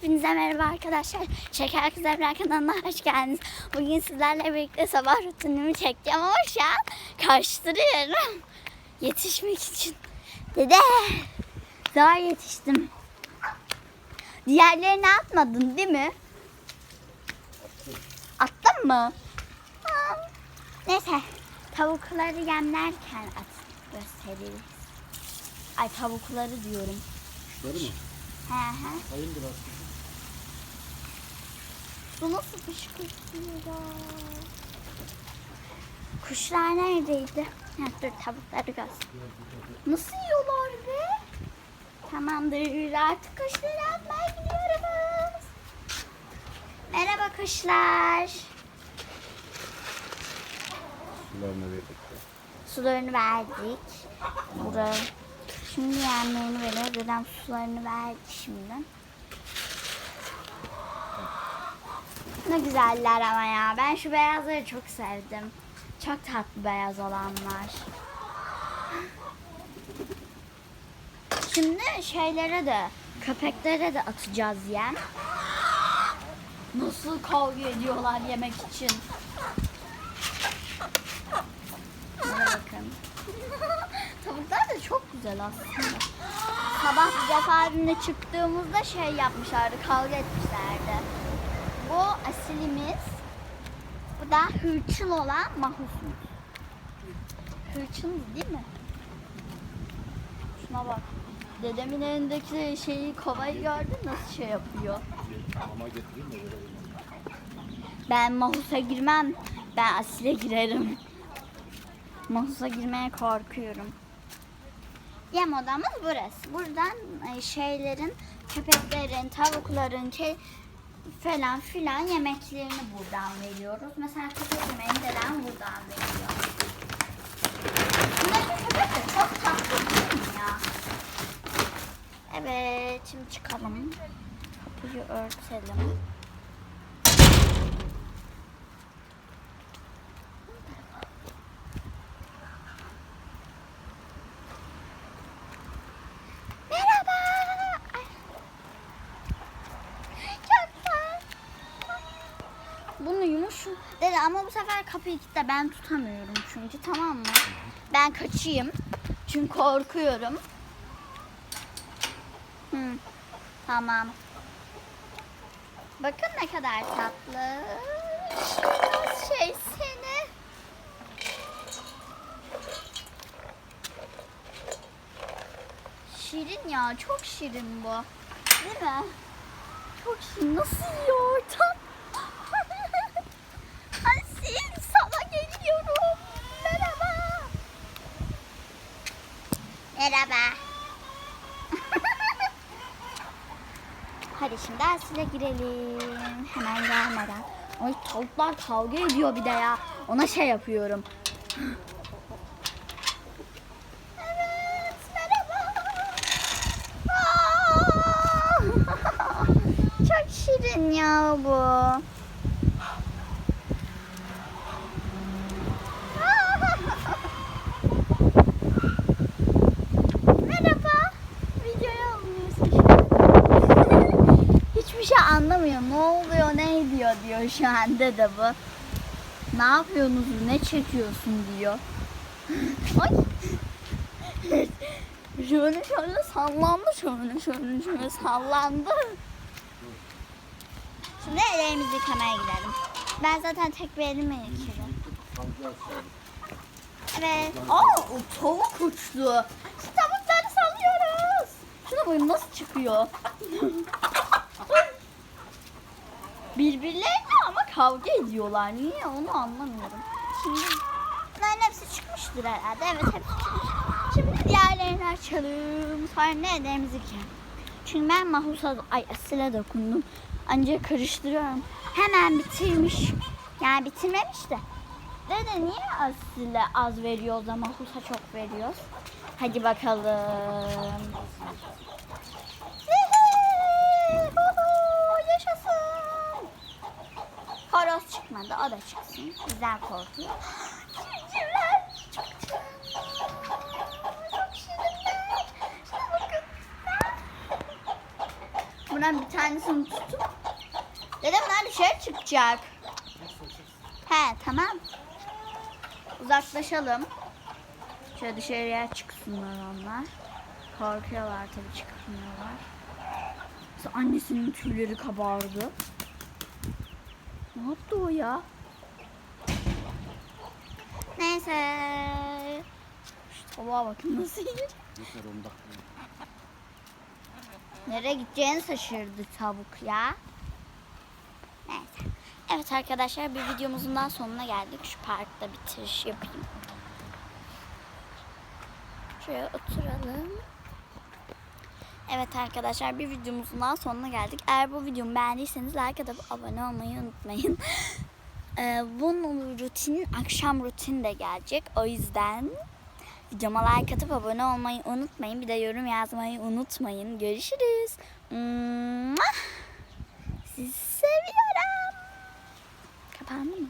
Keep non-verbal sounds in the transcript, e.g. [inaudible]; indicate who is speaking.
Speaker 1: Hepinize merhaba arkadaşlar. Şeker Kızlar kanalına hoş geldiniz. Bugün sizlerle birlikte sabah rutinimi çekeceğim ama şu an karıştırıyorum. Yetişmek için. Dede. Daha yetiştim. Diğerlerini atmadın değil mi? Attın mı? Aa, Neyse. Tavukları yemlerken at gösteririz. Ay tavukları diyorum.
Speaker 2: Kuşları mı?
Speaker 1: He he.
Speaker 2: Sayın biraz.
Speaker 1: Bu nasıl fışkırtıyor? Kuşlar neredeydi? Ha, dur tavukları göster. Nasıl yiyorlar be? Tamamdır artık kuşları atmaya gidiyoruz. Merhaba kuşlar.
Speaker 2: Sularını verdik.
Speaker 1: Sularını verdik. Buraya. Şimdi yemlerini veriyor. Dedem sularını verdi şimdi. Ne güzeller ama ya. Ben şu beyazları çok sevdim. Çok tatlı beyaz olanlar. Şimdi şeylere de, köpeklere de atacağız yem. Nasıl kavga ediyorlar yemek için. Buna bakın. Tavuklar da çok güzel aslında. Sabah defa evimde çıktığımızda şey yapmışlardı, kavga etmişlerdi. Asilimiz. Bu da hırçın olan mahusumuz. Hırçın değil mi? Şuna bak. Dedemin elindeki şeyi kovayı gördün nasıl şey yapıyor.
Speaker 2: Mama getireyim.
Speaker 1: Ben Mahus'a girmem. Ben Asil'e girerim. Mahus'a girmeye korkuyorum. Yem odamız burası. Buradan e, şeylerin, köpeklerin, tavukların, ke falan filan yemeklerini buradan veriyoruz. Mesela köpek yemeğini buradan veriyor. Buradaki köpek de çok tatlı değil mi ya? Evet, şimdi çıkalım. Kapıyı örtelim. Merhaba. Ay. Çok güzel. Bunu yumuşum. Dede ama bu sefer kapıyı kilitle ben tutamıyorum çünkü tamam mı? Ben kaçayım. Çünkü korkuyorum. Hı. Tamam. Bakın ne kadar tatlı. Biraz şey seni. Şirin ya, çok şirin bu. Değil mi? Çok şirin. Nasıl yiyor tam? Asil, sana geliyorum. Merhaba. Merhaba. Hadi şimdi Asil'e girelim. Hemen gelmeden. Ay tavuklar kavga ediyor bir de ya. Ona şey yapıyorum. [laughs] Çok şirin ya bu. Merhaba. Videoya alınıyorsun şu an. Hiçbir şey anlamıyor. Ne oluyor, ne diyor şu anda da bu. Ne yapıyorsunuz, ne çekiyorsun diyor. [laughs] Ay. Şöyle şöyle sallandı, şöyle şöyle şöyle sallandı. Şimdi ellerimizi yıkamaya gidelim. Ben zaten tek bir elimle yıkıyorum. Evet. Aa, tavuk uçtu. Şu tavukları salıyoruz. Şuna bakın nasıl çıkıyor. Birbirlerine ama kavga ediyorlar. Niye onu anlamıyorum. Şimdi bunların hepsi çıkmıştır herhalde. Evet hepsi çıkmış. Şimdi diğerlerini açalım. Sonra ne ellerimizi yıkayalım. Çünkü ben Mahus'a, ay Asil'e dokundum. Ancak karıştırıyorum. Hemen bitirmiş. Yani bitirmemiş de. Dede niye Asil'e az veriyoruz ama Mahus'a çok veriyoruz? Hadi bakalım. Horoz çıkmadı. O da çıksın. Bizden korkuyor. Civcivler çok. Çok. Sonra bir tanesini tutup dedem nerede dışarı çıkacak. He tamam. Uzaklaşalım. Şöyle dışarıya çıksınlar onlar. Korkuyorlar tabii çıkmıyorlar. Mesela annesinin tüyleri kabardı. Ne yaptı o ya? Neyse. Şu bakın nasıl yiyor.
Speaker 2: Yeter 10 dakika.
Speaker 1: Nereye gideceğini şaşırdı tavuk ya. Neyse. Evet arkadaşlar bir videomuzun daha sonuna geldik. Şu parkta bitiriş yapayım. Şuraya oturalım. Evet arkadaşlar bir videomuzun daha sonuna geldik. Eğer bu videomu beğendiyseniz like atıp abone olmayı unutmayın. [laughs] Ee, bunun rutinin akşam rutini de gelecek. O yüzden videoma like atıp abone olmayı unutmayın. Bir de yorum yazmayı unutmayın. Görüşürüz. Sizi seviyorum. Kapandı mı?